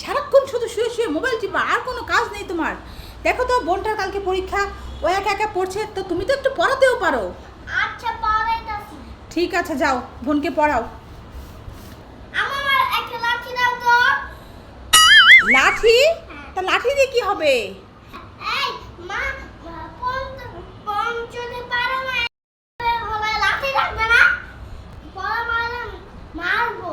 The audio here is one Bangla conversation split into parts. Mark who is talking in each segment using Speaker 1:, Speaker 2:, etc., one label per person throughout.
Speaker 1: সারাক্ষণ শুধু শুয়ে শুয়ে মোবাইল টিপা আর কোনো কাজ নেই তোমার। দেখো তো বোনটার কালকে পরীক্ষা ও একা একা পড়ছে তো তুমি তো একটু পড়াতেও পারো।
Speaker 2: আচ্ছা পড়াইতাছি।
Speaker 1: ঠিক আছে যাও বোনকে পড়াও।
Speaker 2: আমার একটা লাঠি দাও তো।
Speaker 1: লাঠি? তা লাঠি দিয়ে কি হবে
Speaker 2: এই মা কোন কোন যদি পারে না হলে লাঠি রাখবে না পড়া মারলে মারবো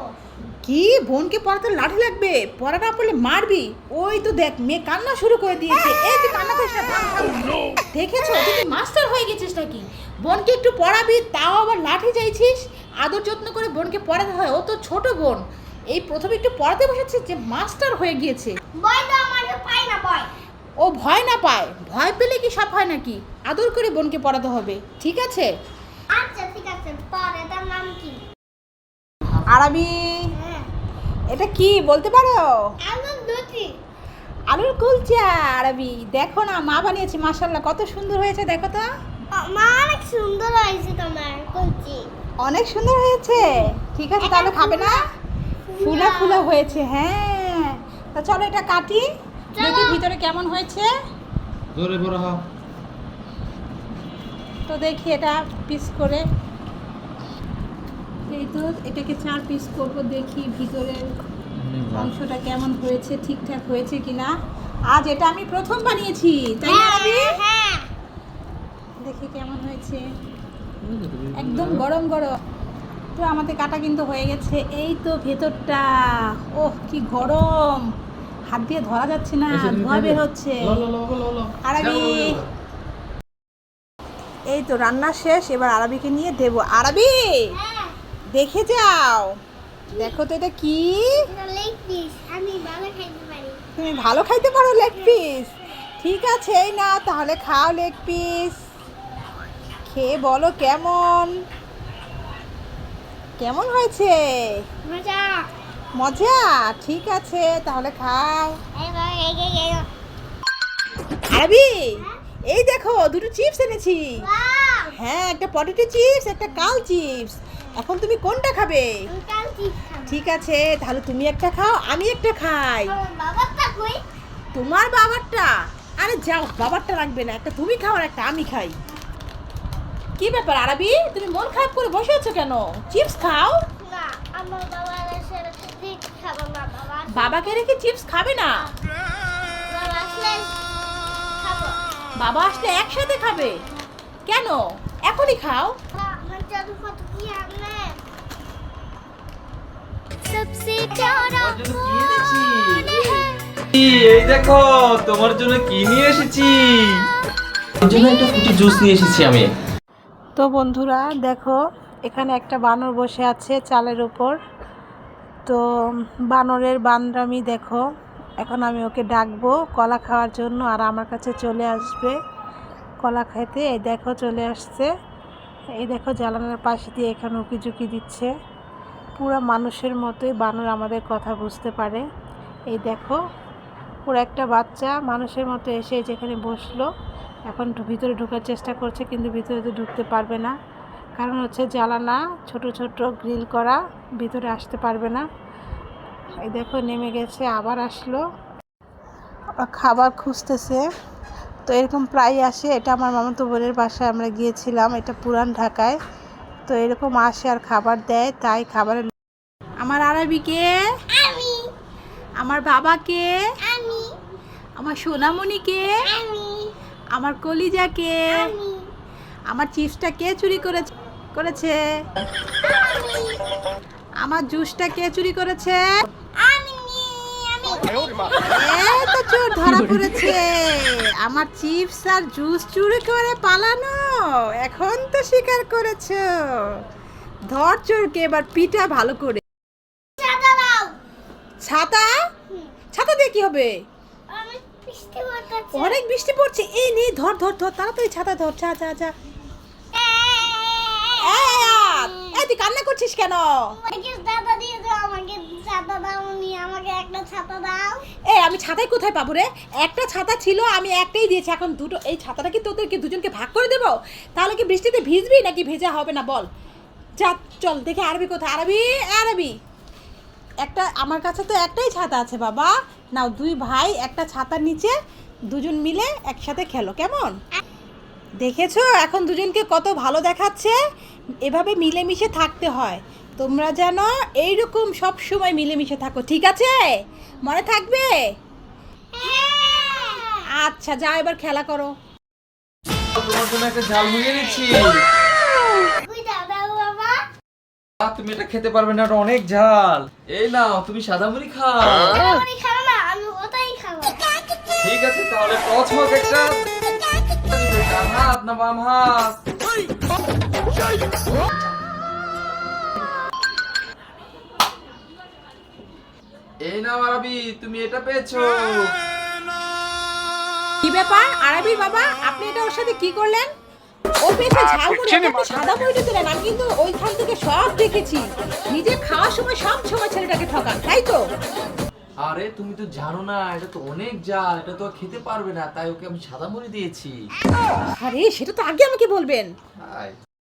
Speaker 1: কি? বোনকে পড়াতে লাঠি লাগবে? পড়া না পড়লে মারবি? ওই তো দেখ মেয়ে কান্না শুরু করে দিয়েছে। এই তুই কান্না করিস না থাম। দেখেছ? তুই কি মাস্টার হয়ে গেছিস নাকি? বোনকে একটু পড়াবি তাও আবার লাঠি চাইছিস? আদর যত্ন করে বোনকে পড়াতে হয়। ও তো ছোট বোন। এই প্রথমে একটু পড়াতে বসেছে যে মাস্টার হয়ে গিয়েছে।
Speaker 2: বই তো আমাকে পাই না বই
Speaker 1: ও ভয় না পায়? ভয় পেলে কি সব হয় নাকি? আদর করে বোনকে পড়াতে হবে। ঠিক আছে?
Speaker 2: আচ্ছা ঠিক আছে। পড় এটার নাম কি?
Speaker 1: আরবি এটা কি বলতে পারো? আলুর কুলচা আরবি। দেখো না মা বানিয়েছে মাশাল্লাহ কত সুন্দর হয়েছে দেখো তো।
Speaker 2: মা অনেক সুন্দর হয়েছে তোমার কলচি।
Speaker 1: অনেক সুন্দর হয়েছে? ঠিক আছে তাহলে খাবে না? ফুলা ফুলা। হয়েছে হ্যাঁ। তা চলো এটা কাটি। দেখি ভিতরে কেমন হয়েছে।
Speaker 3: জোরে বড় হ
Speaker 1: তো দেখি এটা পিস করে এই তো এটাকে চার পিস করব দেখি ভিতরের অংশটা কেমন হয়েছে ঠিকঠাক হয়েছে কিনা। আজ এটা আমি প্রথম বানিয়েছি তাই না আরবি
Speaker 2: হ্যাঁ।
Speaker 1: দেখি কেমন হয়েছে। একদম গরম গরম। তো আমাদের কাটা কিন্তু হয়ে গেছে এই তো ভেতরটা। ওহ কি গরম। হাত দিয়ে ধরা যাচ্ছে না ধোয়া বের হচ্ছে। আরবি এই তো রান্না শেষ এবার আরবিকে নিয়ে দেব। আরবি!
Speaker 2: হ্যাঁ।
Speaker 1: দেখে যাও। দেখো তো এটা কি? তুমি ভালো খাইতে পারো লেগ পিস ঠিক আছে এই না তাহলে খাও লেগ পিস খেয়ে বলো কেমন? কেমন হয়েছে?
Speaker 2: মজা।
Speaker 1: মজা? ঠিক আছে তাহলে খাও। আরবি এই দেখো দুটো চিপস এনেছি। হ্যাঁ একটা পটেটো চিপস একটা কাল চিপস এখন তুমি কোনটা খাবে? ঠিক আছে তাহলে তুমি একটা খাও আমি একটা খাই। তোমার বাবারটা? আরে যাও বাবারটা রাখবে না একটা তুমি খাও আর একটা আমি খাই। কি ব্যাপার আরবি? তুমি মন খারাপ করে বসে আছো কেন? চিপস খাও। বাবাকে রেখে চিপস খাবে না?
Speaker 2: বাবা আসলে
Speaker 1: বাবা আসলে একসাথে খাবে। কেন? এখনই খাও।
Speaker 2: আমার জাদু কত কি আনলে सबसे प्यारा
Speaker 3: এই দেখো তোমার জন্য কি নিয়ে এসেছি তোর জন্য একটা ফুটি জুস নিয়ে এসেছি আমি
Speaker 1: তো বন্ধুরা দেখো এখানে একটা বানর বসে আছে চালের উপর তো বানরের বানরামি দেখো এখন আমি ওকে ডাকবো কলা খাওয়ার জন্য আর আমার কাছে চলে আসবে কলা খাইতে এই দেখো চলে আসছে এই দেখো জ্বালানোর পাশে দিয়ে এখানে উকি ঝুঁকি দিচ্ছে। পুরো মানুষের মতোই বানর আমাদের কথা বুঝতে পারে। এই দেখো পুরো একটা বাচ্চা মানুষের মতো এসে যেখানে বসল, এখন ভিতরে ঢোকার চেষ্টা করছে, কিন্তু ভিতরে তো ঢুকতে পারবে না। কারণ হচ্ছে জ্বালানা, ছোট ছোট গ্রিল করা, ভিতরে আসতে পারবে না। এই দেখো, নেমে গেছে, আবার আসলো। খাবার খুঁজতেছে। তো এরকম প্রায় আসে এটা আমার মামাতো বোনের বাসায় আমরা গিয়েছিলাম এটা পুরান ঢাকায়। তো এরকম আসে আর খাবার দেয় তাই খাবারের আমার আরবিকে
Speaker 2: আমি।
Speaker 1: আমার বাবাকে
Speaker 2: আমি।
Speaker 1: আমার সোনামণিকে
Speaker 2: আমি।
Speaker 1: আমার কলিজাকে
Speaker 2: আমি।
Speaker 1: আমার চিপসটা কে চুরি করেছে করেছে? আমার জুসটা কে চুরি করেছে? তো চোর ধরা পড়েছে। আমার চিপস আর জুস চুরি করে পালানো। এখন তো স্বীকার করেছ। ধর চোরকে এবার পিটা ভালো করে। ছাতা ছাতা? দিয়ে কি হবে?
Speaker 2: আমি বৃষ্টি পড়তেছে।
Speaker 1: অনেক বৃষ্টি পড়ছে। এই নে ধর ধর ধর তাড়াতাড়ি ছাতা ধর। যা যা যা এই আয়াত, এই তুই কান্না করছিস কেন?
Speaker 2: আমাকে ছাতা দিয়ে দাও আমাকে ছাতা দাও নি আমাকে একটা ছাতা দাও।
Speaker 1: এই আমি ছাতাই কোথায় পাবো রে? একটা ছাতা ছিল আমি একটাই দিয়েছি এখন দুটো এই ছাতাটা কি তোদেরকে দুজনকে ভাগ করে দেবো? তাহলে কি বৃষ্টিতে ভিজবি নাকি ভেজা হবে না বল। যা চল দেখে আরবি কোথায়। আরবি আরবি। একটা আমার কাছে তো একটাই ছাতা আছে বাবা। নাও দুই ভাই একটা ছাতার নিচে দুজন মিলে একসাথে খেলো কেমন? দেখেছ? এখন দুজনকে কত ভালো দেখাচ্ছে? এভাবে মিলেমিশে থাকতে হয়। তোমরা যেন এইরকম সব সময় মিলেমিশে থাকো ঠিক আছে? মনে থাকবে? আচ্ছা যা এবার খেলা করো।
Speaker 3: তোমার জন্য একটা ঝাল মুড়ি এনেছি তুমি এটা খেতে পারবে না এটা অনেক ঝাল। এই নাও তুমি সাদা মুড়ি খাও। ঠিক আছে তাহলে টচ হোক একটা। ডান হাত না বাম হাত এই নাও আরবি তুমি এটা পেয়েছ
Speaker 1: কি ব্যাপার? আরবির বাবা আপনি এটা ওর সাথে কি করলেন? ও পেয়েছে ঝালমুড়ি আপনি সাদা মুড়িটা দিলেন আমি কিন্তু ওইখান থেকে সব দেখেছি। নিজে খাওয়ার সময় সব সময় ছেলেটাকে ঠকান তাই তো?
Speaker 3: আরে তুমি তো জানো না এটা তো অনেক জাল এটা তো খেতে পারবে না তাই ওকে আমি সাদা মুড়ি দিয়েছি।
Speaker 1: আরে সেটা তো আগে আমাকে বলবেন।